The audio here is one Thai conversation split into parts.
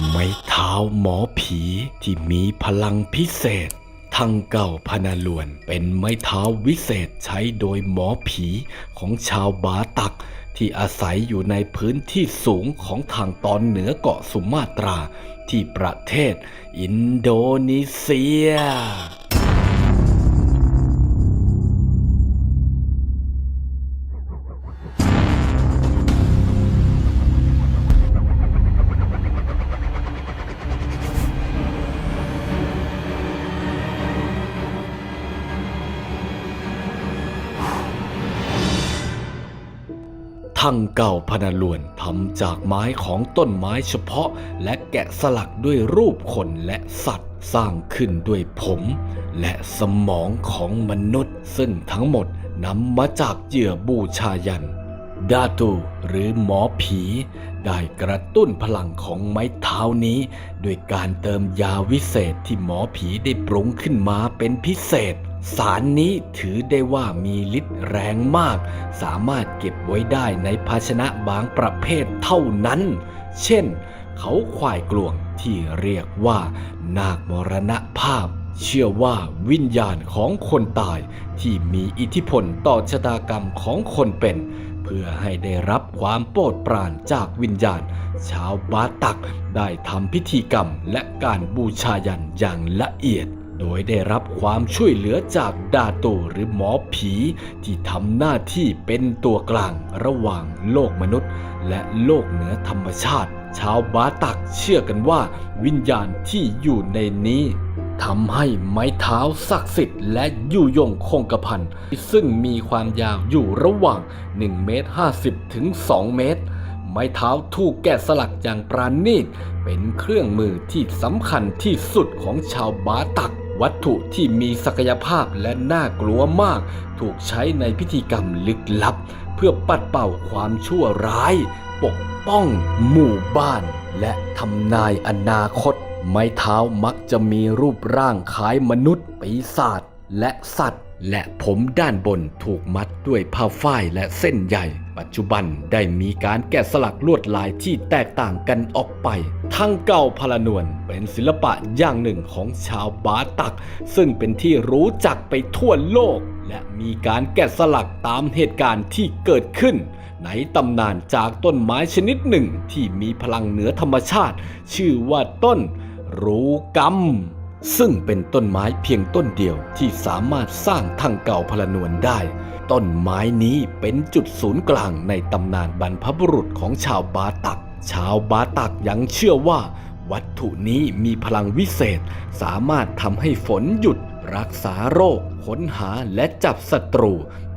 ไม้เท้าหมอผีที่มีพลังพิเศษ ทั้งเก่าพนาลวนเป็นไม้เท้าวิเศษใช้โดยหมอผีของชาวบาตัก ที่อาศัยอยู่ในพื้นที่สูงของทางตอนเหนือเกาะสุมาตราที่ประเทศอินโดนีเซีย ทั้งเก่าพนาลวนทำจากไม้ของต้นไม้เฉพาะ และแกะสลักด้วยรูปคนและสัตว์ สร้างขึ้นด้วยผม และสมองของมนุษย์ ซึ่งทั้งหมดนำมาจากเหยื่อบูชายันดาตูหรือหมอผี ได้กระตุ้นพลังของไม้เท้านี้ โดยการเติมยาวิเศษที่หมอผีได้ปรุงขึ้นมาเป็นพิเศษ สารนี้ถือได้ว่ามีฤทธิ์แรงมาก สามารถเก็บไว้ได้ในภาชนะบางประเภทเท่านั้น เช่น เขาควายกลวงที่เรียกว่า นาคมรณภาพ เชื่อว่าวิญญาณของคนตายที่มีอิทธิพลต่อชะตากรรมของคนเป็น เพื่อให้ได้รับความโปรดปรานจากวิญญาณ ชาวบาตักได้ทำพิธีกรรมและการบูชายันอย่างละเอียด โดยได้รับความช่วยเหลือจากดาโตหรือหมอผี ที่ทำหน้าที่เป็นตัวกลางระหว่างโลกมนุษย์ และโลกเหนือธรรมชาติ ชาวบาตักเชื่อกันว่า วิญญาณที่อยู่ในนี้ทำให้ไม้เท้าศักดิ์สิทธิ์และยู่ยงคงกระพันซึ่งมีความยาวอยู่ระหว่าง1เมตร50 ถึง 2 เมตร ไม้เท้าถูกแกะสลักอย่างปราณีต เป็นเครื่องมือที่สำคัญที่สุดของชาวบาตัก วัตถุที่มีศักยภาพและน่ากลัวมาก ถูกใช้ในพิธีกรรมลึกลับ เพื่อปัดเป่าความชั่วร้าย ปกป้อง หมู่บ้าน และทำนายอนาคต ไม้เท้ามักจะมีรูปร่างคล้ายมนุษย์ ปีศาจและสัตว์ และผมด้านบนถูกมัดด้วยผ้าฝ้ายและเส้นใยปัจจุบันได้มีการแกะสลักลวดลายที่แตกต่างกันออกไป ทั้งเก่าพลานวนเป็นศิลปะอย่างหนึ่งของชาวบาตัก ซึ่งเป็นที่รู้จักไปทั่วโลก และมีการแกะสลักตามเหตุการณ์ที่เกิดขึ้น ในตำนานจากต้นไม้ชนิดหนึ่งที่มีพลังเหนือธรรมชาติ ชื่อว่าต้นรูกรรมซึ่งเป็นต้นไม้เพียงต้นเดียวที่สามารถสร้างทางเก่าพลานวนได้ ต้นไม้นี้เป็นจุดศูนย์กลางในตำนานบรรพบุรุษของชาวบาตัก ชาวบาตักยังเชื่อว่า วัตถุนี้มีพลังวิเศษ สามารถทำให้ฝนหยุด รักษาโรค ค้นหาและจับศัตรู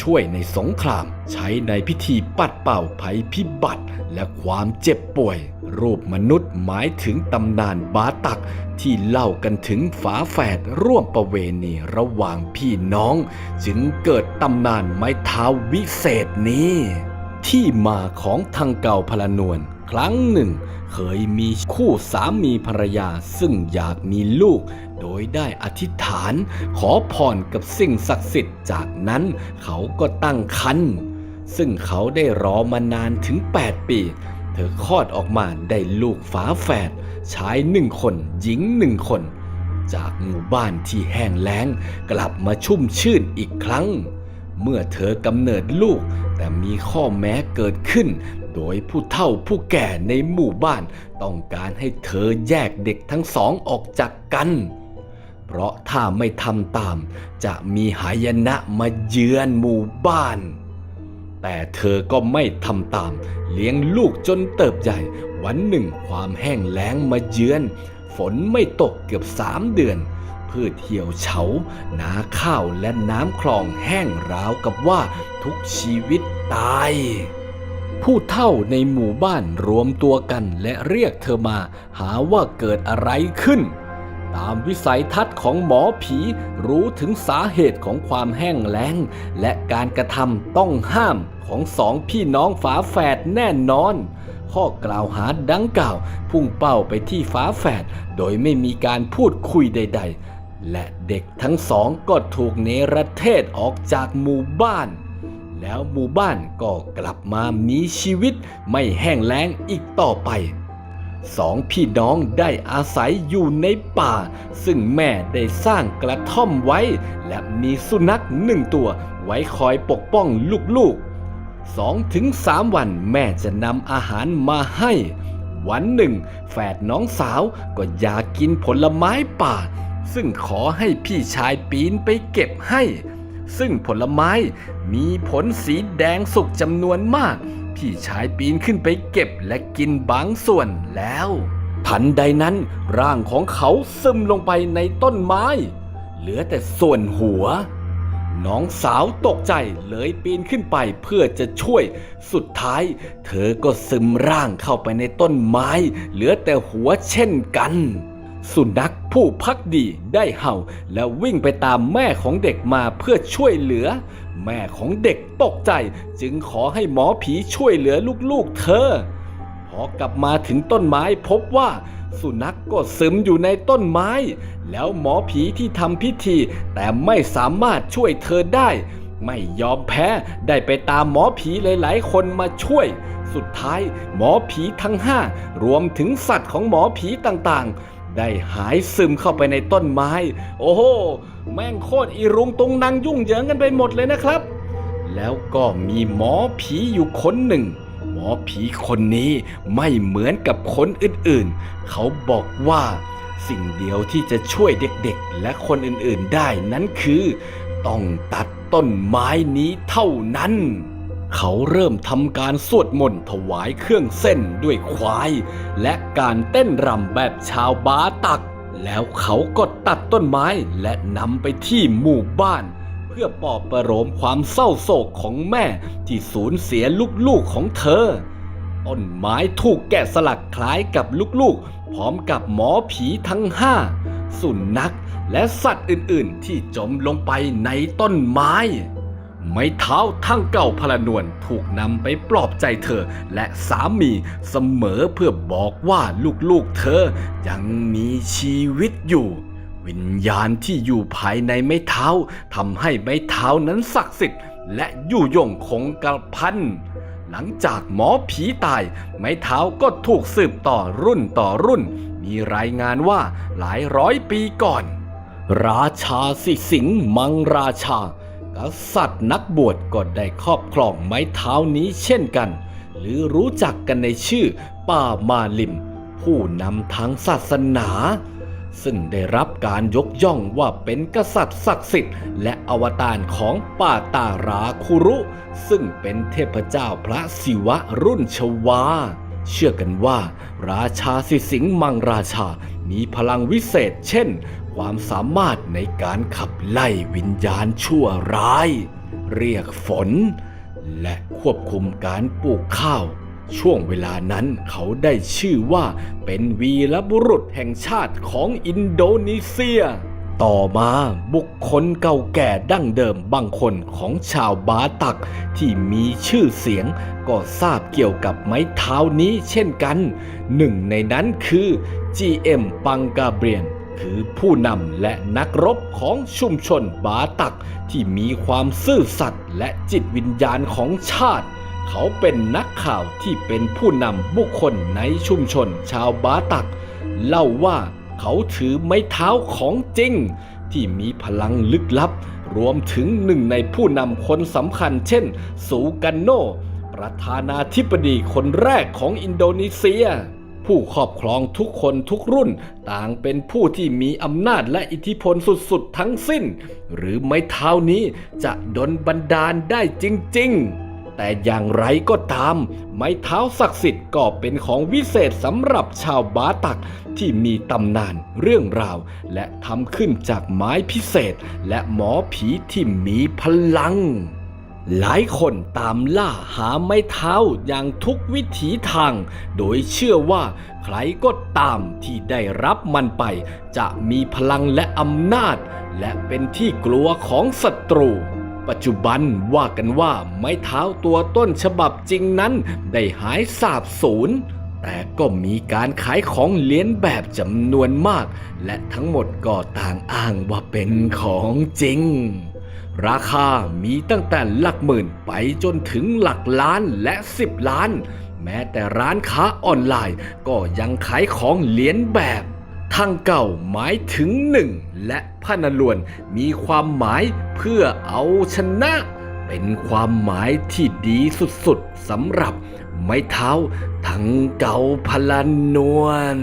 ช่วยในสงคราม ใช้ในพิธีปัดเป่าภัยพิบัติและความเจ็บป่วย รูปมนุษย์หมายถึงตำนานบาตักที่เล่ากันถึงฝาแฝดร่วมประเวณีระหว่างพี่น้อง จึงเกิดตำนานไม้เท้าวิเศษนี้ ที่มาของทางเก่าพลานวล ครั้งหนึ่ง เคยมีคู่สามีภรรยาซึ่งอยากมีลูก โดยได้อธิษฐาน ขอพรกับสิ่งศักดิ์สิทธิ์จากนั้นเขาก็ตั้งครรภ์ซึ่งเขาได้รอมานานถึง 8 ปี เธอคลอดออกมาได้ลูกฝาแฝดชายหนึ่งคนหญิงหนึ่งคน จากหมู่บ้านที่แห้งแล้ง กลับมาชุ่มชื่นอีกครั้ง เมื่อเธอกำเนิดลูกแต่มีข้อแม้เกิดขึ้น โดยผู้เฒ่าผู้แก่ในหมู่บ้านต้องการให้เธอแยกเด็กทั้งสองออกจากกัน เพราะถ้าไม่ทำตาม จะมีหายนะมาเยือนหมู่บ้าน แต่เธอก็ไม่ทำตาม เลี้ยงลูกจนเติบใหญ่ วันหนึ่งความแห้งแล้งมาเยือน ฝนไม่ตกเกือบสามเดือนพืชเหี่ยวเฉา นาข้าวและน้ำคลองแห้งราวกับว่าทุกชีวิตตาย ผู้เฒ่าในหมู่บ้านรวมตัวกันและเรียกเธอมาหาว่าเกิดอะไรขึ้น ตามวิสัยทัศน์ของหมอผีรู้ถึงสาเหตุของความแห้งแล้ง และการกระทำต้องห้ามของสองพี่น้องฝาแฝดแน่นอน ข้อกล่าวหาดังกล่าว พุ่งเป้าไปที่ฝาแฝดโดยไม่มีการพูดคุยใด ๆ และเด็กทั้งสองก็ถูกเนรเทศออกจากหมู่บ้าน แล้วหมู่บ้านก็กลับมามีชีวิตไม่แห้งแล้งอีกต่อไปสองพี่น้องได้อาศัยอยู่ในป่า ซึ่งแม่ได้สร้างกระท่อมไว้ และมีสุนัขหนึ่งตัว ไว้คอยปกป้องลูกๆสองถึงสามวันแม่จะนำอาหารมาให้ วันหนึ่ง แฝดน้องสาวก็อยากกินผลไม้ป่า ซึ่งขอให้พี่ชายปีนไปเก็บให้ ซึ่งผลไม้มีผลสีแดงสุกจำนวนมาก พี่ชายปีนขึ้นไปเก็บและกินบางส่วนแล้ว ทันใดนั้นร่างของเขาซึมลงไปในต้นไม้ เหลือแต่ส่วนหัว น้องสาวตกใจเลยปีนขึ้นไปเพื่อจะช่วย สุดท้าย เธอก็ซึมร่างเข้าไปในต้นไม้ เหลือแต่หัวเช่นกัน สุนัขผู้พักดีได้เห่าและวิ่งไปตามแม่ของเด็กมาเพื่อช่วยเหลือ แม่ของเด็กตกใจจึงขอให้หมอผีช่วยเหลือลูกๆเธอ พอกลับมาถึงต้นไม้พบว่า สุนัขกก็ซึมอยู่ในต้นไม้ แล้วหมอผีที่ทำพิธี แต่ไม่สามารถช่วยเธอได้ ไม่ยอมแพ้ได้ไปตามหมอผีหลาย ๆ คนมาช่วย สุดท้ายหมอผีทั้งห้ารวมถึงสัตว์ของหมอผีต่างๆ ได้หายซึมเข้าไปในต้นไม้ โอ้โห แม่งโคตรอีรุงตุงนางยุ่งเหยิงกันไปหมดเลยนะครับ แล้วก็มีหมอผีอยู่คนหนึ่ง หมอผีคนนี้ไม่เหมือนกับคนอื่นๆ เขาบอกว่าสิ่งเดียวที่จะช่วยเด็กๆ และคนอื่นๆได้นั้นคือ ต้องตัดต้นไม้นี้เท่านั้น เขาเริ่มทำการสวดมนต์ถวายเครื่องเส้นด้วยควาย และการเต้นรำแบบชาวบาตัก แล้วเขาก็ตัดต้นไม้และนำไปที่หมู่บ้าน เพื่อปลอบประโลมความเศร้าโศกของแม่ที่สูญเสียลูกๆของเธอ ต้นไม้ถูกแกะสลักคล้ายกับลูกๆ พร้อมกับหมอผีทั้งห้าสุนัขและสัตว์อื่นๆ ที่จมลงไปในต้นไม้ ไม้เท้าทั้งเก่าพลนวลถูกนำไปปลอบใจเธอ และสามีเสมอเพื่อบอกว่าลูกๆเธอยังมีชีวิตอยู่ วิญญาณที่อยู่ภายในไม้เท้าทำให้ไม้เท้านั้นศักดิ์สิทธิ์และอยู่ยงคงกระพันหลังจากหมอผีตาย ไม้เท้าก็ถูกสืบต่อรุ่นต่อรุ่น มีรายงานว่าหลายร้อยปีก่อน ราชาสิสิงมังราชา กษัตริย์นักบวชก็ได้ครอบครองไม้เท้านี้เช่นกัน หรือรู้จักกันในชื่อป้ามาลิม ผู้นำทางศาสนา ซึ่งได้รับการยกย่องว่าเป็นกษัตริย์ศักดิ์สิทธิ์ และอวตารของป้าตาราคุรุ ซึ่งเป็นเทพเจ้าพระศิวะรุ่นชวาเชื่อกันว่า ราชาสิสิงห์มังราชา มีพลังวิเศษ เช่น ความสามารถในการขับไล่วิญญาณชั่วร้าย เรียกฝน และควบคุมการปลูกข้าว ช่วงเวลานั้นเขาได้ชื่อว่าเป็นวีรบุรุษแห่งชาติของอินโดนีเซีย ต่อมาบุคคลเก่าแก่ดั้งเดิมบางคนของชาวบาตักที่มีชื่อเสียง ก็ทราบเกี่ยวกับไม้เท้านี้เช่นกัน หนึ่งในนั้นคือ GM ปังกาเบรียน คือผู้นำและนักรบของชุมชนบาตัก ที่มีความซื่อสัตย์และจิตวิญญาณของชาติ เขาเป็นนักข่าวที่เป็นผู้นำบุคคลในชุมชนชาวบาตัก เล่าว่าเขาถือไม้เท้าของจริง ที่มีพลังลึกลับ รวมถึงหนึ่งในผู้นำคนสำคัญ เช่น สูกันโนประธานาธิบดีคนแรกของอินโดนีเซีย ผู้ครอบครองทุกคนทุกรุ่น ต่างเป็นผู้ที่มีอำนาจและอิทธิพลสุดๆทั้งสิ้น หรือไม้เท้านี้จะดนบันดาลได้จริง ๆแต่อย่างไรก็ตาม ไม้เท้าศักดิ์สิทธิ์ก็เป็นของวิเศษสำหรับชาวบาตักที่มีตำนานเรื่องราว และทำขึ้นจากไม้พิเศษ และหมอผีที่มีพลัง หลายคนตามล่าหาไม้เท้าอย่างทุกวิถีทาง โดยเชื่อว่าใครก็ตามที่ได้รับมันไป จะมีพลังและอำนาจ และเป็นที่กลัวของศัตรู ปัจจุบันว่ากันว่าไม้เท้าตัวต้นฉบับจริงนั้น ได้หายสาบสูญแต่ก็มีการขายของเลียนแบบจำนวนมาก และทั้งหมดก็ต่างอ้างว่าเป็นของจริง ราคามีตั้งแต่หลักหมื่นไปจนถึงหลักล้านและ 10 ล้าน แม้แต่ร้านค้าออนไลน์ ก็ยังขายของเหรียญแบบทางเก่าหมายถึงหนึ่งและพนลวนมีความหมายเพื่อเอาชนะ เป็นความหมายที่ดีสุดๆสำหรับไม้เท้าทั้งเก่าพลันนวล